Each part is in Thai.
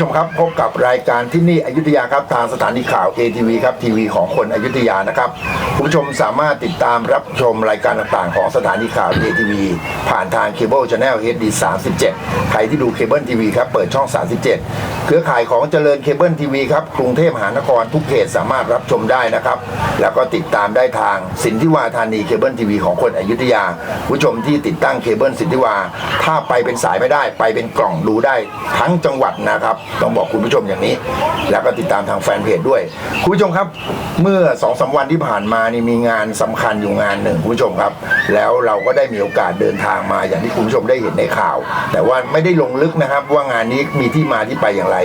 ผู้ชมครับพบกับรายการที่นี่อยุธยาครับทางสถานีข่าว ATV ครับทีวีของคนอยุธยานะครับคุณผู้ชมสามารถติดตามรับชมรายการต่างๆ ของสถานีข่าว ATV ผ่านทางเคเบิลช n แนล HD 37 ใครที่ดูเคเบิลทีวีครับเปิดช่อง 37 เครือข่ายของเจริญเคเบิลทีวีครับกรุงเทพมหานครทุกเขตสามารถรับชมได้นะครับ แล้วก็ติดตามได้ทางสินทิวาธานีเคเบิลทีวีของคนอยุธยาคุณผู้ชมที่ติดตั้งเคเบิลสินทิวา ถ้าไปเป็นสายไม่ได้ ไปเป็นกล่องดูได้ทั้งจังหวัดนะครับต้องบอกคุณผู้ชมอย่างนี้ แล้วก็ติดตามทางแฟนเพจด้วย คุณผู้ชมครับ เมื่อสองสาวันที่ผ่านมานี่มีงานสำคัญอยู่งานหนึ่งคุณผู้ชมครับ แล้วเราก็ได้มีโอกาสเดินทางมาอย่างที่คุณผู้ชมได้เห็นในข่าว แต่ว่าไม่ได้ลงลึกนะครับว่างานนี้มีที่มาที่ไปอย่างไร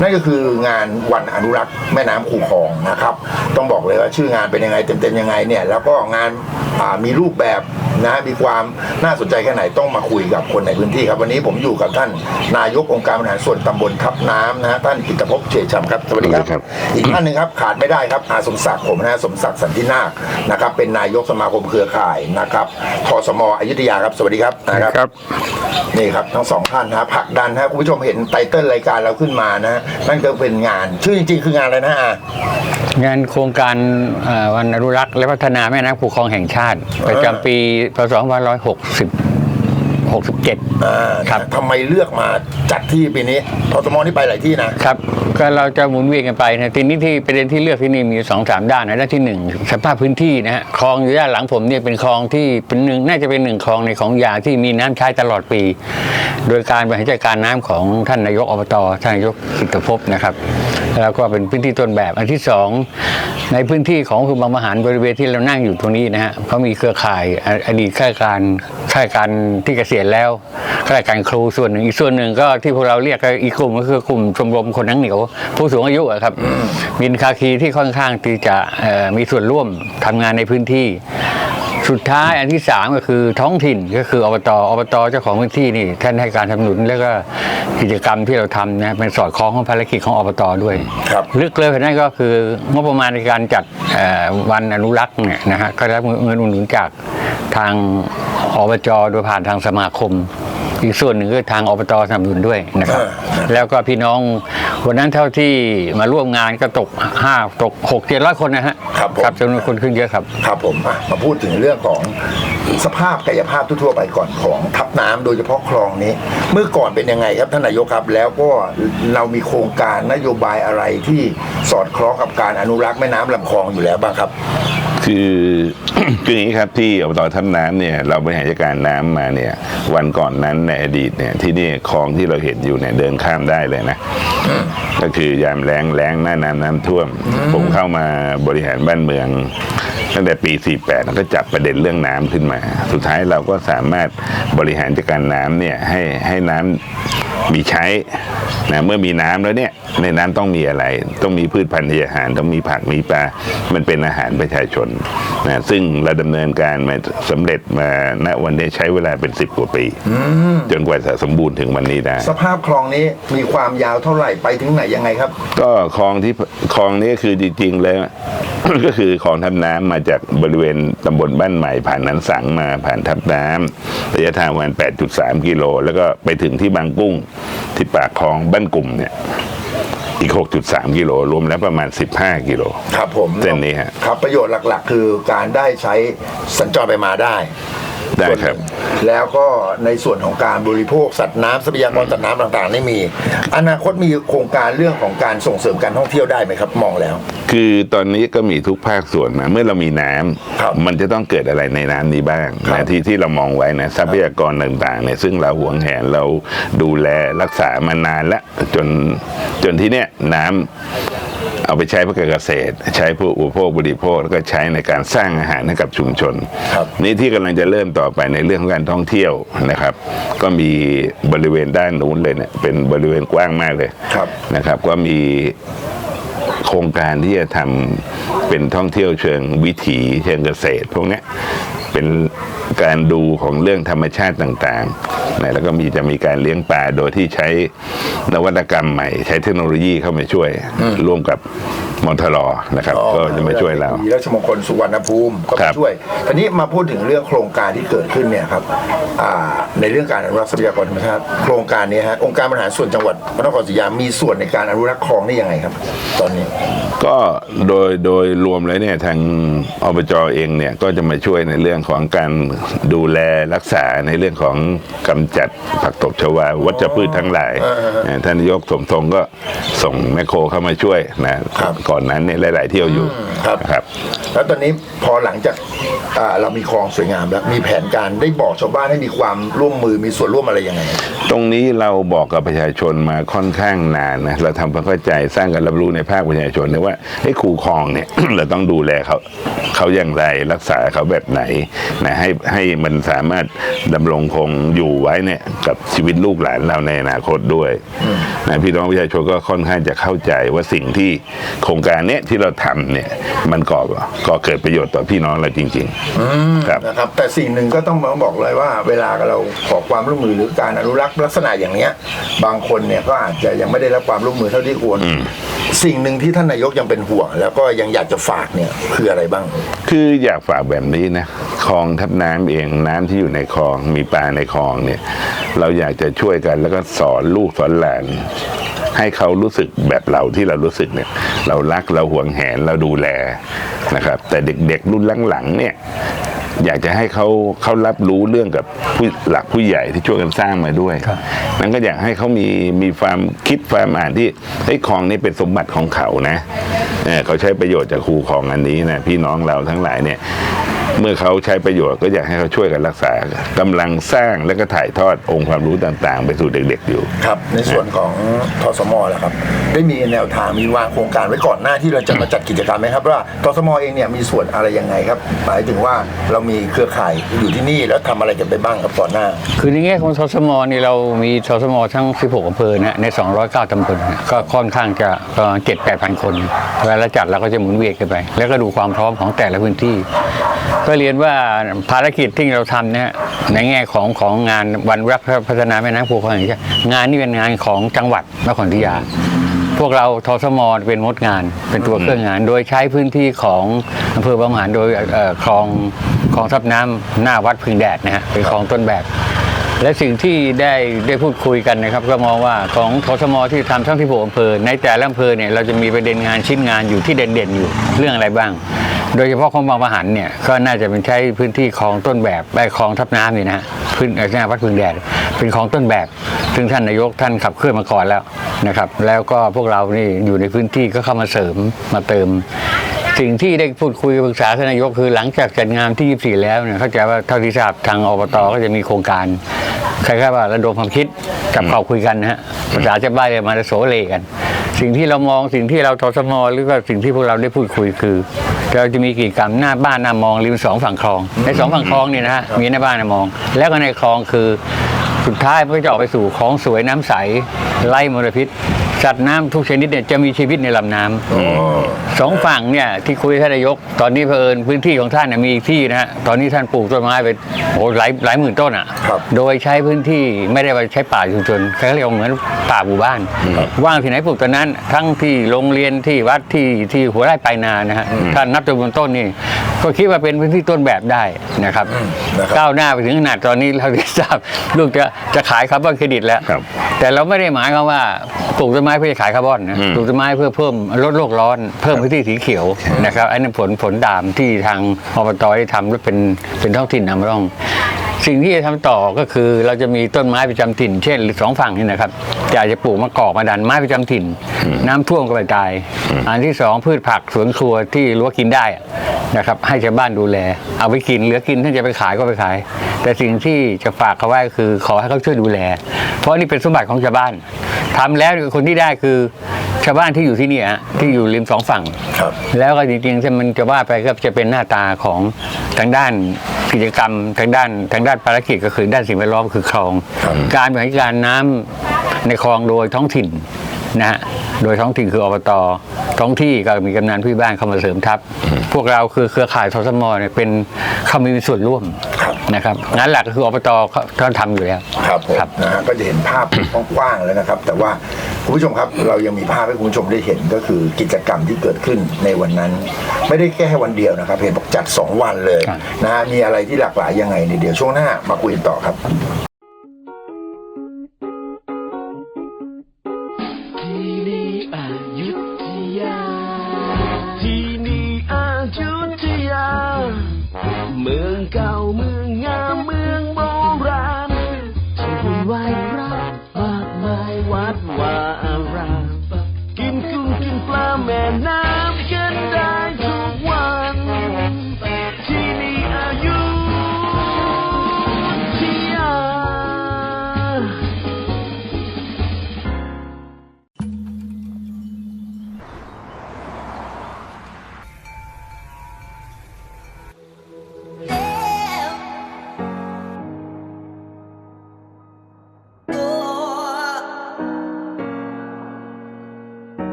นั่นก็คืองานวันอนุรักษ์แม่น้ำคูคลองนะครับ ต้องบอกเลยว่าชื่องานเป็นยังไงเต็มๆยังไงเนี่ยแล้วก็งานมีรูปแบบนะมีความน่าสนใจแค่ไหนต้องมาคุยกับคนในพื้นที่ครับ วันนี้ผมอยู่กับท่านนายกองค์การบริหารส่วนตำบลทับน้ำนะฮะท่านกิตภพเฉยชำครับสวัสดีครับ สวัสดีครับ อีกท่านหนึ่งครับ ขาดไม่ได้ครับอาสมศักดิ์ผมนะฮะสมศักดิ์สันตินาคนะครับเป็นนายกสมาคมเครือข่ายนะครับทสมอยุธยาครับสวัสดีครับนะครับ ครับ นี่ครับทั้งสองท่านนะฮะผลักดันนะฮะคุณผู้ชมเห็นไตเติ้ลรายการเราขึ้นมานะฮะนั่นก็เป็นงานชื่อจริงๆคืองานอะไรนะอะงานโครงการเอ่อวันอนุรักษ์และพัฒนาแม่น้ำคูคลองแห่งชาติ ประจำปีพศ2560 67อ่าครับ ทำไมเลือกมาจัดที่ปีนี้ทสมนี่ไปหลายที่นะ ครับก็เราจะหมุนเวียนกันไปนะทีนี้ที่ประเด็นที่เลือกที่นี่มีสองสามด้านนะด้านที่หนึ่งสภาพพื้นที่นะฮะคลองอยู่ด้านหลังผมเนี่ยเป็นคลองที่เป็นหนึ่งน่าจะเป็นหนึ่งคลองในของยาที่มีน้ำใช้ตลอดปี โดยการบริหารจัดการน้ำของท่านนายกอบตท่านนายกกิตภพนะครับ แล้วก็เป็นพื้นที่ต้นแบบอันที่สองในพื้นที่ของคือบางมหารบริเวณที่เรานั่งอยู่ตรงนี้นะฮะเขามีเครือข่ายออดีตข้าราชการข้าราชการที่เกษียณแล้วข้าราชการครูส่วนหนึ่งอีกส่วนหนึ่งก็ที่พวกเราเรียกกันอีกกลุ่มก็คือกลุ่มชมรมคนนังเหนียว ผู้สูงอายุอะครับมีภาคีที่ค่อนข้างที่จะเอ่อมีส่วนร่วมทำงานในพื้นที่ สุดท้ายอันที่สามก็คือท้องถิ่นก็คืออบตอบตเจ้าของพื้นที่นี่ท่านให้การสนับสนุนแล้วก็กิจกรรมที่เราทำนะเป็นสอดคล้องของภารกิจของอบตด้วย ครับ ลึกเลยเพราะนั่นก็คืองบประมาณในการจัดเอ่อวันอนุรักษ์เนี่ยนะฮะก็ได้รับเงินอุดหนุนจากทางอบจโดยผ่านทางสมาคม อีกส่วนหนึ่งก็ทางอบตสนับสนุนด้วยนะครับอ่าแล้วก็พี่น้องวันนั้นเท่าที่มาร่วมงานก็ตกห้าตกหกเจ็ดร้อยคนนะฮะครับผมจำนวนคนขึ้นเยอะครับ ครับผมอะมาพูดถึงเรื่องของสภาพกายภาพทั่วๆไปก่อนของทับน้ำโดยเฉพาะคลองนี้ เมื่อก่อนเป็นยังไงครับท่านนายกครับ แล้วก็เรามีโครงการนโยบายอะไรที่สอดคล้องกับการอนุรักษ์แม่น้ำลำคลองอยู่แล้วบ้างครับ คือคืออย่างนี้ครับที่อบตท่านน้ำเนี่ยเราบริหารจัดการน้ำมาเนี่ยวันก่อนนั้นในอดีตเนี่ยที่นี่คลองที่เราเห็นอยู่เนี่ยเดินข้ามได้เลยนะ ก็คือยามแรงแรงหน้าน้ำน้ำท่วม ผมเข้ามาบริหารบ้านเมืองตั้งแต่ปี 48แล้วก็จับประเด็นเรื่องน้ำขึ้นมา สุดท้ายเราก็สามารถบริหารจัดการน้ำเนี่ยให้ให้น้ำ มีใช้นะเมื่อมีน้ำแล้วเนี่ยในน้ำต้องมีอะไร ต้องมีพืชพันธุ์อาหาร ต้องมีผักมีปลา มันเป็นอาหารประชาชนนะซึ่งเราดำเนินการมาสำเร็จมาณวันนี้ใช้เวลาเป็นสิบกว่าปี จนกว่าจะสมบูรณ์ถึงวันนี้ได้ สภาพคลองนี้มีความยาวเท่าไหร่ไปถึงไหนยังไงครับ ก็คลองที่คลองนี้คือจริงๆแล้ว ก็คือคลองทับน้ำมาจากบริเวณตำบลบ้านใหม่ ผ่านนันสังมาผ่านทับน้ำระยะทางประมาณ 8.3 กิโล แล้วก็ไปถึงที่บางกุ้งที่ปากคลองบ้านกลุ่มเนี่ยอีก 6.3 กิโล รวมแล้วประมาณ 15 กิโล ครับผมเส้นนี้ฮะครับประโยชน์หลักๆ คือการได้ใช้สัญจรไปมาได้ ได้ครับแล้วก็ในส่วนของการบริโภคสัตว์น้ำทรัพยากรสัตว์น้ำต่างๆนี่มี อนาคตมีโครงการเรื่องของการส่งเสริมการท่องเที่ยวได้ไหมครับมองแล้ว คือตอนนี้ก็มีทุกภาคส่วนมาเมื่อเรามีน้ำครับมันจะต้องเกิดอะไรในน้ำนี้บ้างครับนะที่ที่เรามองไว้นะทรัพยากรต่างๆเนี่ยซึ่งเราหวงแหนเราดูแลรักษามานานแล้วจนจนที่เนี้ยน้ำ เอาไปใช้เพื่อการเกษตร ใช้เพื่ออุปโภคบริโภคแล้วก็ใช้ในการสร้างอาหารให้กับชุมชนครับนี่ที่กำลังจะเริ่มต่อไปในเรื่องของการท่องเที่ยวนะครับ ก็มีบริเวณด้านนู้นเลยเนี่ยเป็นบริเวณกว้างมากเลยครับนะครับ ก็มีโครงการที่จะทำเป็นท่องเที่ยวเชิงวิถีเชิงเกษตร พวกเนี้ย เป็นการดูของเรื่องธรรมชาติต่างๆนะแล้วก็มีจะมีการเลี้ยงปลาโดยที่ใช้นวัตกรรมใหม่ ใช้เทคโนโลยีเข้ามาช่วย ร่วมกับมอนทรอนะครับ ก็จะมาช่วยเรามีราชมงคลสุวรรณภูมิก็ครัมาบช่วยทีนี้มาพูดถึงเรื่องโครงการที่เกิดขึ้นเนี่ยครับอ่าในเรื่องการอนุรักษ์ทรัพยากรธรรมชาติโครงการนี้ฮะองค์การบริหารส่วนจังหวัดพระนครศรีอยุธยามีส่วนในการอนุรักษ์คลองได้ยังไงครับ ตอนนี้ ก็โดยโดยรวมแล้วเนี่ยทางอบจเองเนี่ยก็จะมาช่วยในเรื่องของการดูแลรักษาในเรื่องของกำจัดผักตบชวาวัชพืชทั้งหลายนะท่านนายกสมทรงก็ส่งแมคโครเข้ามาช่วยนะครับก่อนนั้นเนี่ยหลาย ๆ เที่ยวอยู่ครับนะครับ แล้วตอนนี้พอหลังจากอ่าเรามีคลองสวยงามแล้ว มีแผนการได้บอกชาวบ้านให้มีความร่วมมือมีส่วนร่วมอะไรยังไง ตรงนี้เราบอกกับประชาชนมาค่อนข้างนานนะเราทำความเข้าใจสร้างการรับรู้ในภาคประชาชนนะว่าไอ้คูคลองเนี่ย เราต้องดูแลเขาเขาอย่างไรรักษาเขาแบบไหนนะให้ให้มันสามารถดำรงคงอยู่ไว้เนี่ยกับชีวิตลูกหลานเราในอนาคตด้วยนะพี่น้องประชาชนก็ค่อนข้างจะเข้าใจว่าสิ่งที่โครงการเนี้ยที่เราทำเนี่ยมันก่อก่อเกิดประโยชน์ต่อพี่น้องเราจริงๆครับ นะครับ แต่สิ่งหนึ่งก็ต้องมาบอกเลยว่า เวลาเราขอความร่วมมือหรือการอนุรักษ์ลักษณะอย่างเนี้ย บางคนเนี่ยก็อาจจะยังไม่ได้รับความร่วมมือเท่าที่ควร สิ่งหนึ่งที่ท่านนายกยังเป็นห่วง แล้วก็ยังอยากจะฝากเนี่ยคืออะไรบ้างคืออยากฝากแบบนี้นะคลองทับน้ำเองน้ำที่อยู่ในคลอง มีปลาในคลองเนี่ย เราอยากจะช่วยกันแล้วก็สอนลูกสอนหลานให้เขารู้สึกแบบเราที่เรารู้สึกเนี่ย เรารักเราหวงแหนเราดูแลนะครับ แต่เด็กๆรุ่นหลังๆเนี่ยอยากจะให้เขาเขารับรู้เรื่องกับผู้หลักผู้ใหญ่ที่ช่วยกันสร้างมาด้วย นั้นก็อยากให้เขามีมีความคิดความอ่านที่ไอ้ยคลองนี้เป็นสมบัติของเขานะเออเขาใช้ประโยชน์จากคูคลองอันนี้นะพี่น้องเราทั้งหลายเนี่ย เมื่อเขาใช้ประโยชน์ก็อยากให้เขาช่วยกันรักษากำลังสร้างและก็ถ่ายทอดองค์ความรู้ต่างๆ ไปสู่เด็กๆอยู่ ครับ ในส่วนของทสมแหละครับ ได้มีแนวทางมีวางโครงการไว้ก่อนหน้าที่เราจะมาจัดกิจกรรมไหมครับว่าทสมเองเนี่ยมีส่วนอะไรยังไงครับหมายถึงว่าเรามีเครือข่ายอยู่ที่นี่แล้วทำอะไรกันไปบ้างครับก่อนหน้า คือในแง่ของทสมนี่เรามีทสมทั้ง 16อำเภอนะใน 209ตำบลนะก็ค่อนข้างจะประมาณ7 8 0 0คนเวลาจัดเราก็จะหมุนเวียนกันไป แล้วก็ดูความพร้อมของแต่ละพื้นที่ ก็็เรียนว่าภารกิจที่เราทำเนี่ยในแง่ของของงานวันรักพัฒนาแม่น้ำภูเขาอย่างเงี้ยงานนี้เป็นงานของจังหวัดนครศรีธรรมราพวกเราทสมเป็นมดงาน เป็นตัวเครื่องงาน โดยใช้พื้นที่ของอำเภอบางหานโดยเอ่อคลองคลองทับน้ำหน้าวัดพึงแดดนะฮะเป็นคลองต้นแบบ และสิ่งที่ได้ได้พูดคุยกันนะครับ ก็มองว่าของทสมที่ทำทั้งที่ผมอำเภอ ในแต่ละอำเภอเนี่ยเราจะมีประเด็นงานชิ้นงานอยู่ที่เด่นๆอยู่เรื่องอะไรบ้าง โดยเฉพาะของบางประหันเนี่ยก็น่าจะเป็นใช้พื้นที่คลองต้นแบบไอ้คลองทับน้ำนี่นะฮะพื้นหน้าวัดพึงแดดเป็นคลองต้นแบบ ซึ่งท่านนายกท่านขับเคลื่อนมาก่อนแล้วนะครับ แล้วก็พวกเรานี่อยู่ในพื้นที่ก็เข้ามาเสริมมาเติม สิ่งที่ได้พูดคุยปรึกษาท่านนายกคือหลังจากจัดงานที่ 24 แล้วเนี่ยเข้าใจว่าเท่าที่ทราบทางอบตก็จะมีโครงการคล้ายๆว่าระดมความคิดจับเข่าคุยกันนะฮะภาษาจะบ้านเลยมาโสเลกัน สิ่งที่เรามองสิ่งที่เราทสมหรือว่าสิ่งที่พวกเราได้พูดคุยคือเราจะมีกิจกรรมหน้าบ้านหน้ามองริมสองฝั่งคลอง ในสองฝั่งคลองเนี่ยนะฮะมีหน้าบ้านหน้ามอง แล้วก็ในคลองคือสุดท้ายมันก็จะออกไปสู่ของสวยน้ำใสไล่มลพิษ สัตว์น้ำทุกชนิดเนี่ยจะมีชีวิตในลำน้ำสองฝั่งเนี่ยที่คุยท่านนายก ตอนนี้เผอิญพื้นที่ของท่านน่ะมีอีกที่นะฮะตอนนี้ท่านปลูกต้นไม้ไปโอ้หลายหลายหมื่นต้นอะ ครับ โดยใช้พื้นที่ไม่ได้ไปใช้ป่าชุมชนเขาเรียกว่าเหมือนป่าหมู่บ้าน ว่างที่ไหนปลูกตอนนั้น ทั้งที่โรงเรียนที่วัดที่ที่หัวไร่ปลายนานะฮะถ้านับจำนวนต้นนี่ก็คิดว่าเป็นพื้นที่ต้นแบบได้นะครับนะครับ ก้าวหน้าไปถึงขนาดตอนนี้เราได้ทราบลูกจะจะขายคาร์บอนเครดิตแล้ว ครับ แต่เราไม่ได้หมายความว่าปลูกต้นไม้เพื่อจะขายคาร์บอนนะอืมปลูกต้นไม้เพื่อเพิ่มลดโลกร้อน เพิ่มพื้นที่สีเขียวนะครับอันนั้นผลผลดามที่ทางอบตได้ทำแล้วเป็นเป็นท้องถิ่นนำร่อง สิ่งที่จะทำต่อก็คือเราจะมีต้นไม้ประจำถิ่น เช่นสองฝั่งนี่นะครับอยากจะปลูกมะกอกมาดันไม้ประจำถิ่น น้ำท่วมก็ไม่ตาย อันที่สองพืชผักสวนครัวที่รั้วกินได้อะนะครับให้ชาวบ้านดูแล เอาไปกินเหลือกินถ้าจะไปขายก็ไปขาย แต่สิ่งที่จะฝากเขาไว้คือขอให้เขาช่วยดูแล เพราะนี่เป็นสมบัติของชาวบ้านทำแล้วคนที่ได้คือ ชาวบ้านที่อยู่ที่เนี่ยฮะที่อยู่ริมสองฝั่ง ครับแล้วก็จริงๆถ้ามันจะว่าไปก็จะเป็นหน้าตาของทางด้านกิจกรรมทางด้านทางด้านภารกิจก็คือด้านสิ่งแวดล้อมคือคลอง ครับ การบริหารการน้ำในคลองโดยท้องถิ่นนะฮะโดยท้องถิ่นคืออบตท้องที่ก็มีกำนันผู้ใหญ่บ้านเข้ามาเสริมทัพ พวกเราคือเครือข่ายทสมเนี่ยเป็นเข้ามีส่วนร่วม ครับ นะครับงานหลักก็คืออบตเขาท่านทำอยู่แล้ว ครับผมครับ นะฮะก็จะเห็นภาพ กว้างๆแล้วนะครับ แต่ว่าคุณผู้ชมครับเรายังมีภาพให้คุณผู้ชมได้เห็นก็คือกิจกรรมที่เกิดขึ้นในวันนั้น ไม่ได้แค่วันเดียวนะครับเห็นบอกจัด 2 วันเลยครับ นะฮะมีอะไรที่หลากหลายยังไงเนี่ยเดี๋ยวช่วงหน้ามาคุยกันต่อครับ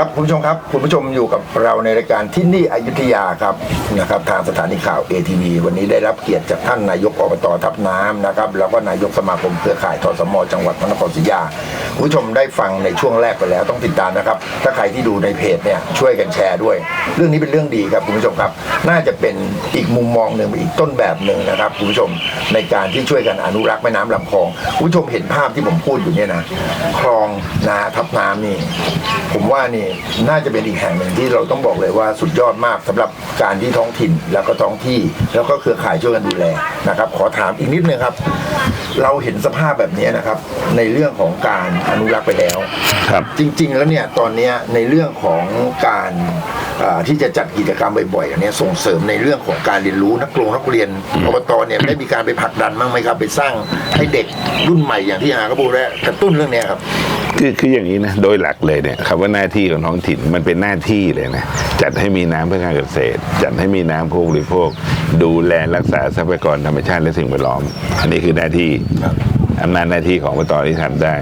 ครับคุณผู้ชมครับคุณผู้ชมอยู่กับเราในรายการที่นี่อยุธยาครับนะครับทางสถานีข่าว ATV วันนี้ได้รับเกียรติจากท่านนายกอบตทับน้ำนะครับแล้วก็นายกสมาคมเครือข่ายทสมจังหวัดพระนครศรีอยุธยาคุณผู้ชมได้ฟังในช่วงแรกไปแล้วต้องติดตามนะครับ ถ้าใครที่ดูในเพจเนี่ยช่วยกันแชร์ด้วย เรื่องนี้เป็นเรื่องดีครับคุณผู้ชมครับ น่าจะเป็นอีกมุมมองหนึ่งอีกต้นแบบหนึ่งนะครับคุณผู้ชมในการที่ช่วยกันอนุรักษ์แม่น้ำลำคลองคุณผู้ชมเห็นภาพที่ผมพูดอยู่เนี่ยนะคลองนาทับน้ำนี่ ผมว่านี่น่าจะเป็นอีกแห่งหนึ่งที่เราต้องบอกเลยว่าสุดยอดมากสำหรับการที่ท้องถิ่นแล้วก็ท้องที่ แล้วก็เครือข่ายช่วยกันดูแลนะครับ ขอถามอีกนิดนึงครับ เราเห็นสภาพแบบนี้นะครับ ในเรื่องของการอนุรักษ์ไปแล้วครับ จริง ๆ แล้วเนี่ยตอนเนี้ยในเรื่องของการอ่าที่จะจัดกิจกรรมบ่อยๆอันเนี้ยส่งเสริมในเรื่องของการเรียนรู้นักเรียนนักเรียนอบตเนี่ยได้มีการไปผลักดันบ้างไหมครับ ไปสร้างให้เด็กรุ่นใหม่อย่างที่อาก็พูดแล้วกระตุ้นเรื่องเนี้ยครับ คือคืออย่างนี้นะโดยหลักเลยเนี่ยคำว่าหน้าที่ของท้องถิ่นมันเป็นหน้าที่เลยนะจัดให้มีน้ำเพื่อการเกษตร จัดให้มีน้ำผู้บริโภค ดูแลรักษาทรัพยากรธรรมชาติและสิ่งแวดล้อม อันนี้คือหน้าที่อำนาจหน้าที่ของอบตที่ทำได้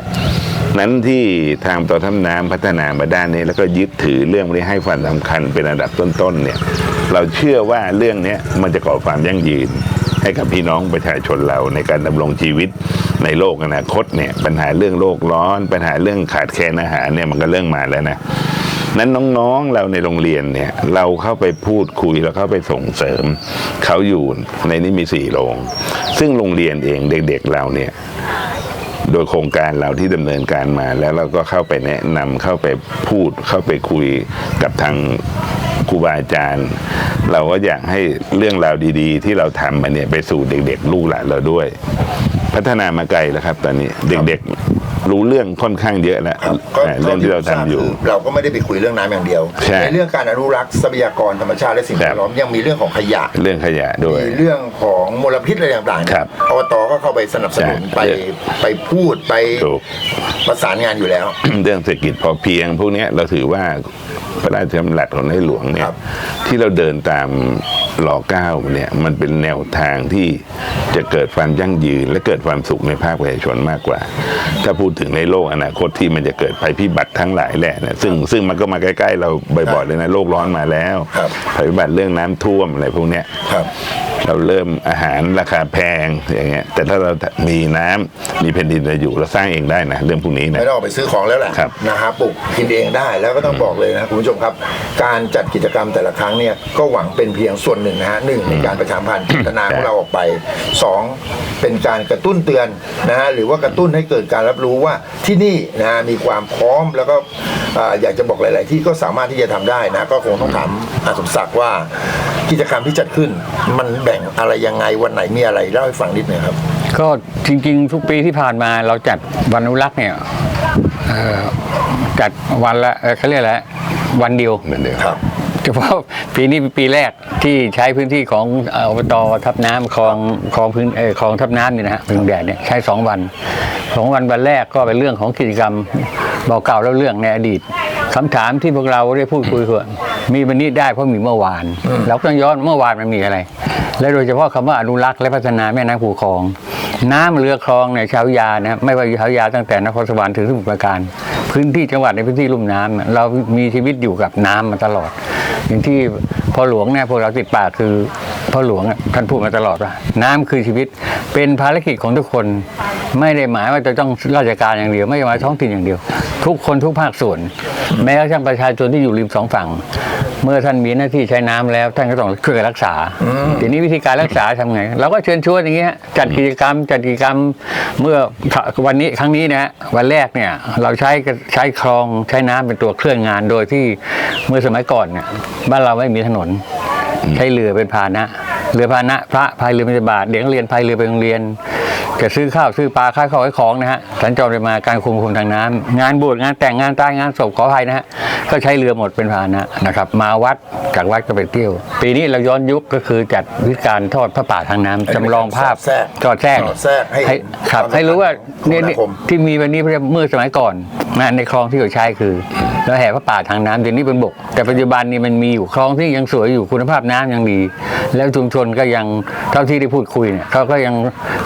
นั้นที่ทางอบตทำน้ำพัฒนามาด้านนี้ แล้วก็ยึดถือเรื่องนี้ให้ความสำคัญเป็นระดับต้นๆเนี่ยเราเชื่อว่าเรื่องนี้มันจะก่อความยั่งยืน ให้กับพี่น้องประชาชนเราในการดำรงชีวิตในโลกอนาคตเนี่ยปัญหาเรื่องโลกร้อน ปัญหาเรื่องขาดแคลนอาหารเนี่ยมันก็เรื่องมาแล้วนะนั้นน้องๆเราในโรงเรียนเนี่ยเราเข้าไปพูดคุยแล้วเข้าไปส่งเสริม เขาอยู่ในนี้มีสี่โรง ซึ่งโรงเรียนเองเด็กๆเราเนี่ยโดยโครงการเราที่ดำเนินการมาแล้วเราก็เข้าไปแนะนำเข้าไปพูดเข้าไปคุยกับทาง ครูบาอาจารย์ เราก็อยากให้เรื่องราวดีๆ ที่เราทำมาเนี่ยไปสู่เด็ก ๆ ลูกหลานเราด้วย พัฒนามาไกลแล้วครับ ตอนนี้เด็กๆรู้เรื่องค่อนข้างเยอะแล้วครับก็อ่าเรื่องที่เราทำอยู่คือเราก็ไม่ได้ไปคุยเรื่องน้ำอย่างเดียวใช่เรื่องการอนุรักษ์ทรัพยากรธรรมชาติและสิ่งแวดล้อมยังมีเรื่องของขยะเรื่องขยะด้วยมีเรื่องของมลพิษอะไรต่างๆเนี่ยครับอบตก็เข้าไปสนับสนุนใช่ไปไปพูดไปถูกประสานงานอยู่แล้ว เรื่องเศรษฐกิจพอเพียง พวกเนี้ยเราถือว่า พระราชดำรัสของในหลวงเนี่คยรับที่เราเดินตาม รอเก้าเนี่ยมันเป็นแนวทางที่จะเกิดความยั่งยืน และเกิดความสุขในภาคประชาชนมากกว่า ถ้าพูดถึงในโลกอนาคตที่มันจะเกิดภัยพิบัติทั้งหลายแหละเนี่ยซึ่งซึ่งมันก็มาใกล้ๆเราบ่อยๆเลยนะโลกร้อนมาแล้วครับภัยพิบัติเรื่องน้ำท่วมอะไรพวกเนี้ยครับเราเริ่มอาหารราคาแพงอย่างเงี้ยแต่ถ้าเรามีน้ำมีแผ่นดินเราอยู่เราสร้างเองได้นะเรื่องพวกนี้นะไม่ต้องออกไปซื้อของแล้วแหละครับนะฮะปลูกกินเองได้แล้วก็ต้องบอกเลยนะคุณผู้ชมครับ การจัดกิจกรรมแต่ละครั้งเนี่ยก็หวังเป็นเพียงส่วนหนึ่งนะฮะหนึ่งในการประชาสัมพันธ์พัฒนาของเราออกไปสองเป็นการกระตุ้นเตือนนะฮะหรือว่ากระตุ้นให้เกิดการรับรู้ว่าที่นี่นะฮะมีความพร้อมแล้วก็อ่าอยากจะบอกหลาย ๆ ที่ก็สามารถที่จะทำได้นะก็คงต้องถามอาสมศักดิ์ว่ากิจกรรมที่จัดขึ้น มันแบ่งอะไรยังไงวันไหนมีอะไรเล่าให้ฟังนิดหนึงครับ ก็จริงๆ ทุกปีที่ผ่านมาเราจัดวันอนุรักษ์เนี่ยเอ่อจัดวันละเอ่อเขาเรียกอะไรวันเดียว เหมือนเดิม ครับ เฉพาะปีนี้เป็นปีแรกที่ใช้พื้นที่ของเอ่ออบตทับน้ำคลองคลองพื้นเอ่อคลองทับน้ำนี่นะฮะพึ่งแดดเนี่ยใช้สองวันสองวันวันแรกก็เป็นเรื่องของกิจกรรมบอกเก่าแล้วเรื่องในอดีตคำถามที่พวกเราได้พูดคุยคือมีวันนี้ได้เพราะมีเมื่อวาน เราก็ต้องย้อนเมื่อวานมันมีอะไร และโดยเฉพาะคำว่าอนุรักษ์และพัฒนาแม่น้ำคูคลอง น้ำเรือคลองในชาวยานะไม่ว่าชาวยาตั้งแต่นครสวรรค์ถึงสมุทรปราการ พื้นที่จังหวัดในพื้นที่ลุ่มน้ำเนี่ยเรามีชีวิตอยู่กับน้ำมาตลอด อย่างที่พ่อหลวงเนี่ยพวกเราติดปากคือพ่อหลวงท่านพูดมาตลอดว่า น้ำคือชีวิตเป็นภารกิจของทุกคนไม่ได้หมายว่าจะต้องราชการอย่างเดียว ไม่ได้หมายท้องถิ่นอย่างเดียว ทุกคนทุกภาคส่วน แม้กระทั่งประชาชนที่อยู่ริมสองฝั่ง เมื่อท่านมีหน้าที่ใช้น้ำแล้ว ท่านก็ต้องช่วยกันรักษา ทีนี้วิธีการรักษาทำไงเราก็เชิญชวนอย่างเงี้ยจัดกิจกรรมจัดกิจกรรมเมื่อวันนี้ครั้งนี้นะวันแรกเนี่ยเราใช้ใช้คลองใช้น้ำเป็นตัวเคลื่อนงานโดยที่เมื่อสมัยก่อนเนี่ยบ้านเราไม่มีถนนใช้เรือเป็นพาหนะ เรือพาหนะพระพายเรือบิณฑบาตเด็กนักเรียนพายเรือไปโรงเรียนจะซื้อข้าวซื้อปลาค้าของไอ้ของนะฮะสัญจรไปมาการคุมคุมทางน้ำงานบวชงานแต่งงานตายงานศพขออภัยนะฮะก็ใช้เรือหมดเป็นพาหนะนะครับ มาวัดจากวัดก็ไปเที่ยว ปีนี้เราย้อนยุคก็คือจัดวิธีการทอดพระป่าทางน้ำจำลองภาพแทรกจอดแทรกสอดแทรกให้ครับความให้รู้ว่าเนี่ยคมนาคมที่มีวันนี้เมื่อสมัยก่อนนะในคลองที่เขาใช้คือแล้วแห่พระป่าทางน้ำเดี๋ยวนี้เป็นบก แต่ปัจจุบันนี้มันมีอยู่คลองที่ยังสวยอยู่คุณภาพน้ำยังดี แล้วชุมชนก็ยังเท่าที่ได้พูดคุยเนี่ยเขาก็ยัง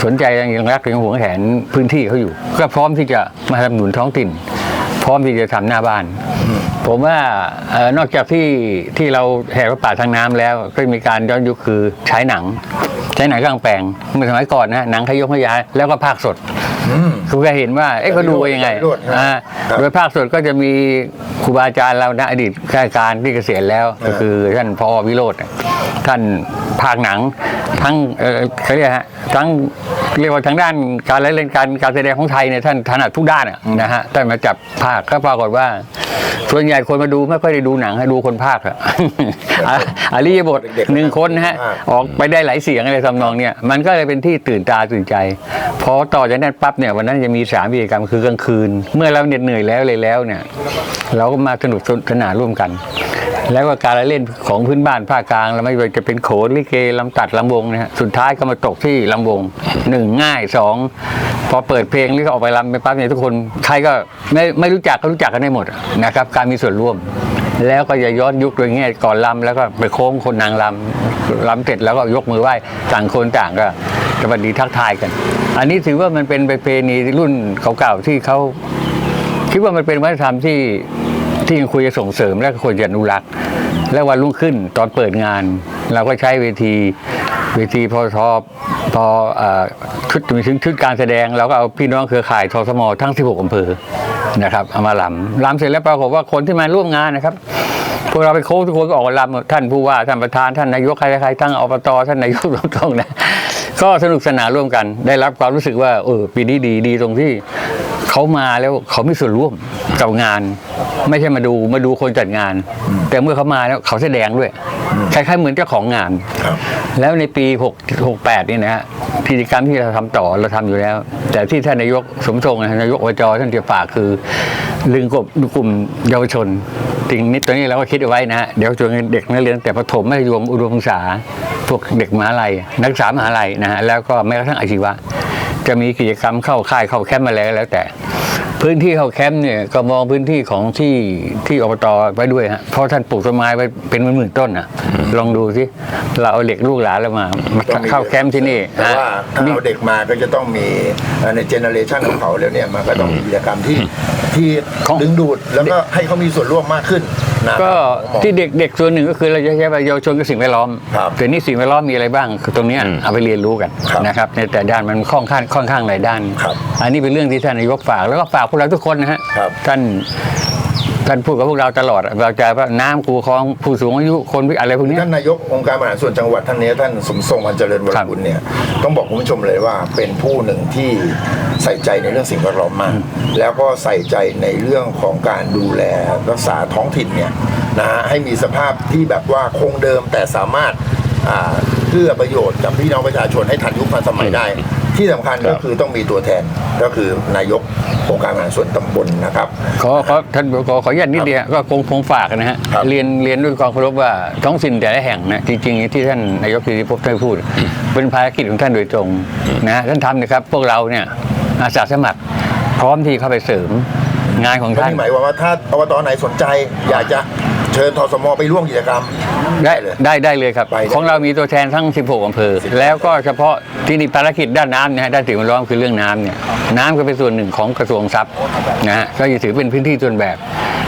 สนใจยังรักยังหวงแหนพื้นที่เขาอยู่ ก็พร้อมที่จะมาสนับสนุนท้องถิ่น พร้อมที่จะทำหน้าบ้าน ผมว่าออนอกจากที่ที่เราแห่พระป่าทางน้ำแล้ว ก็มีการย้อนยุคคือใช้หนัง ใช้หนังกลางแปลงเมื่อสมัยก่อนนะหนังขยกขยายแล้วก็ภาคสด คือก็เห็นว่า เอ๊ะเขาดูยังไงวิโรจน์นะอ่าครับโดยภาคสดก็จะมีครูบาอาจารย์เรานะอดีตข้าราชการที่เกษียณแล้ว ก็คือท่านพอวิโรธท่านภาคหนังทั้งเอ่อเขาเรียกฮะทั้ง เรียกว่าทางด้านการเล่นการการแสดงของไทยเนี่ยท่านถนัดทุกด้านอะนะฮะท่านมาจับภาคก็ปรากฏว่า ส่วนใหญ่คนมาดูไม่ค่อยได้ดูหนังให้ดูคนภาคอะอะอริยบทเด็กๆหนึ่งคนนะฮะอ่าออกไปได้หลายเสียงอะไรทำนองเนี่ยมันก็เลยเป็นที่ตื่นตาตื่นใจพอต่อจากนั้นปั๊บเนี่ยวันนั้นจะมีสามกิจกรรมคือกลางคืน เมื่อเราเหน็ดเหนื่อยแล้วเลยแล้วเนี่ย เราก็มาสนุกสนานร่วมกัน แล้วก็การเล่นของพื้นบ้านภาคกลางแล้วไม่ว่าจะเป็นโขนลิเกลำตัดลำวงนะฮะสุดท้ายก็มาตกที่ลำวงหนึ่งง่ายสองพอเปิดเพลงหรือออกไปลำไปปั๊บเนี่ยทุกคนใครก็ไม่ไม่รู้จักก็รู้จักกันได้หมดนะครับ การมีส่วนร่วม แล้วก็จะย้อนยุคโดยแง่ก่อนลำแล้วก็ไปโค้งคนนางลำลำเสร็จแล้วก็ยกมือไหว้ต่างคนต่างก็สวัสดีทักทายกัน อันนี้ถือว่ามันเป็นประเพณีรุ่นเก่าๆที่เขาคิดว่ามันเป็นวัฒนธรรมที่ ที่ยังควรจะส่งเสริมและควรจะอนุรักษ์ และวันรุ่งขึ้นตอนเปิดงาน เราก็ใช้เวทีเวทีพอทอพออ่อชุดมีถึงชุดการแสดงเราก็เอาพี่น้องเครือข่ายทสมทั้ง 16 อำเภอนะครับเอามาลำลำเสร็จแล้วปรากฏว่าคนที่มาร่วมงานนะครับพวกเราไปโค้งทุกคนก็ออกลำท่านผู้ว่าท่านประธานท่านนายกใครๆใครทั้งอบตท่านนายกตรงๆนะก็สนุกสนานร่วมกัน ได้รับความรู้สึกว่าเออปีนี้ดีดีตรงที่ เขามาแล้วเขามีส่วนร่วมกับงาน ไม่ใช่มาดูมาดูคนจัดงาน แต่เมื่อเขามาแล้วเขาแสดงด้วยคล้ายๆเหมือนเจ้าของงานครับแล้วในปี6 68นี่นะฮะกิจกรรมที่เราทำต่อเราทำอยู่แล้ว แต่ที่ท่านนายกสมทรงนะนายกอบจท่านจะฝากคือลึงกลุ่มกลุ่มเยาวชนสิ่งนี้ตัวนี้เราก็คิดเอาไว้นะฮะเดี๋ยวชวนเด็กนักเรียนตั้งแต่ประถมมัธยมอุดมศึกษาพวกเด็กมหาลัยนักศึกษามหาลัยนะฮะแล้วก็แม้กระทั่งอาชีวะ จะมีกิจกรรมเข้าค่ายเข้าแคมป์มาแล้วแล้วแต่ พื้นที่เข้าแคมป์เนี่ยก็มองพื้นที่ของที่ที่อบตไว้ด้วยฮะเพราะท่านปลูกต้นไม้ไว้เป็นหมื่นๆต้นอะ ลองดูสิเราเอาเหล็กลูกหลานเรามามาต้องมีเข้าแคมป์ที่นี่แต่ว่าถ้านี่เอาเด็กมาก็จะต้องมีเอ่อในเจเนอเรชันของเขาแล้วเนี่ยมันก็ต้องมีกิจกรรมที่ที่ของ ดึงดูดแล้วก็ให้เขามีส่วนร่วมมากขึ้นนะก็ผมมองที่เด็กเด็กส่วนหนึ่งก็คือเราจะใช้เยาวชนกับสิ่งแวดล้อมครับแต่นี่สิ่งแวดล้อมมีอะไรบ้างคือตรงเนี้ยอืมเอาไปเรียนรู้กันครับนะครับในแต่ด้านมันค่อนข้างค่อนข้างหลายด้าน ครับอันนี้เป็นเรื่องที่ท่านนายกฝากแล้วก็ฝากพวกเราทุกคนนะฮะครับ ท่าน ท่านพูดกับพวกเราตลอดเราจะว่าน้ำคูคลองผู้สูงอายุคนอะไรพวกเนี้ย ท่านนายกองค์การบริหารส่วนจังหวัดท่านนี้ท่านสมทรงอันเจริญวรครับกุลเนี่ยต้องบอกคุณผู้ชมเลยว่าเป็นผู้หนึ่งที่ใส่ใจในเรื่องสิ่งแวดล้อมมาก แล้วก็ใส่ใจในเรื่องของการดูแลรักษาท้องถิ่นเนี่ยนะฮะให้มีสภาพที่แบบว่าคงเดิมแต่สามารถอ่าเพื่อประโยชน์กับพี่น้องประชาชนให้ทันยุคทันสมัยได้ ที่สำคัญก็คือต้องมีตัวแทนก็คือนายกองค์การบริหารส่วนตำบลนะครับ ขอขอท่านขอขออนุญาตนิดเดียวก็คงคงฝากนะฮะครับเรียนเรียนด้วยความเคารพว่าท้องถิ่นแต่ละแห่งนะจริงๆที่ท่านนายกสิริพบได้พูด เป็นภารกิจของท่านโดยตรงนะท่านทำนะครับ พวกเราเนี่ยอาสาสมัครพร้อมที่เข้าไปเสริมงานของก็ท่าน นี่หมายความว่าถ้าอบตไหนสนใจ อยากจะ เชิญทสมไปร่วมกิจกรรม ได้เลย ได้ได้เลยครับ ไปได้ ของเรามีตัวแทนทั้ง 16อำเภอ แล้วก็เฉพาะที่นี่ภารกิจด้านน้ำเนี่ยฮะด้านสิ่งแวดล้อมคือเรื่องน้ำเนี่ยน้ำก็เป็นส่วนหนึ่งของกระทรวงทรัพย์นะฮะก็จะถือเป็นพื้นที่ส่วนแบบ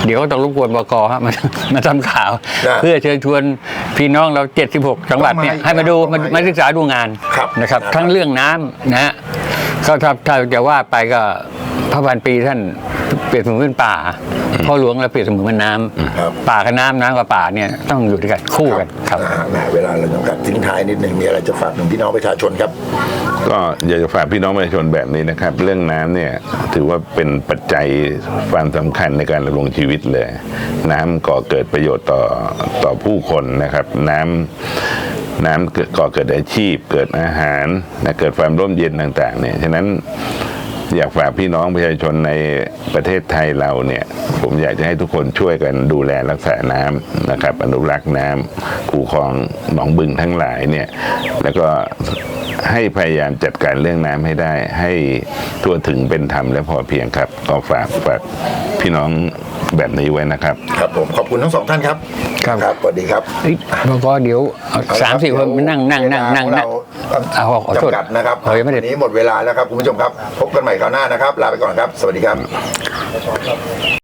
เดี๋ยวก็ต้องรบกวนบกฮะมามาทำข่าวนะเพื่อเชิญชวนพี่น้องเรา 76 จังหวัดเนี่ยต้องมาให้มาดูมาต้องมามาศึกษาดูงานครับนะครับนะครับ ทั้งเรื่องน้ำนะฮะก็ถ้าถ้าจะว่าไปก็ พระพันปีท่านเปรียบเสมือนเป็นป่าพ่อหลวงเราเปรียบเสมือนเป็นน้ำครับป่ากับน้ำน้ำกับป่าเนี่ยต้องอยู่ด้วยกันคู่กันครับนะฮะแหมเวลาเราจำกัดทิ้งท้ายนิดหนึ่งมีอะไรจะฝากถึงพี่น้องประชาชนครับ ก็อยากจะฝากพี่น้องประชาชนแบบนี้นะครับ เรื่องน้ำเนี่ยถือว่าเป็นปัจจัยความสำคัญในการดำรงชีวิตเลย น้ำก่อเกิดประโยชน์ต่อต่อผู้คนนะครับ น้ำน้ำเกิดก่อเกิดอาชีพ เกิดอาหารนะเกิดความร่มเย็นต่างๆเนี่ยฉะนั้น อยากฝากพี่น้องประชาชนในประเทศไทยเราเนี่ยผมอยากจะให้ทุกคนช่วยกันดูแลรักษาน้ำนะครับอนุรักษ์น้ำคูคลองหนองบึงทั้งหลายเนี่ยแล้วก็ให้พยายามจัดการเรื่องน้ำให้ได้ ให้ทั่วถึงเป็นธรรมและพอเพียงครับ ก็ฝากฝากพี่น้องแบบนี้ไว้นะครับ ครับผมขอบคุณทั้งสองท่านครับ ครับ ครับสวัสดีครับเฮ้ยพอเดี๋ยวเอาเอละสามสี่รับคนนั่งนั่งนั่งนั่งเวลานั่งของเอา เราขอโทษจำกัดนะครับเอายังไม่ได้วันนี้หมดเวลาแล้วครับคุณผู้ชมครับ พบกันใหม่คราวหน้านะครับ ลาไปก่อนครับ สวัสดีครับ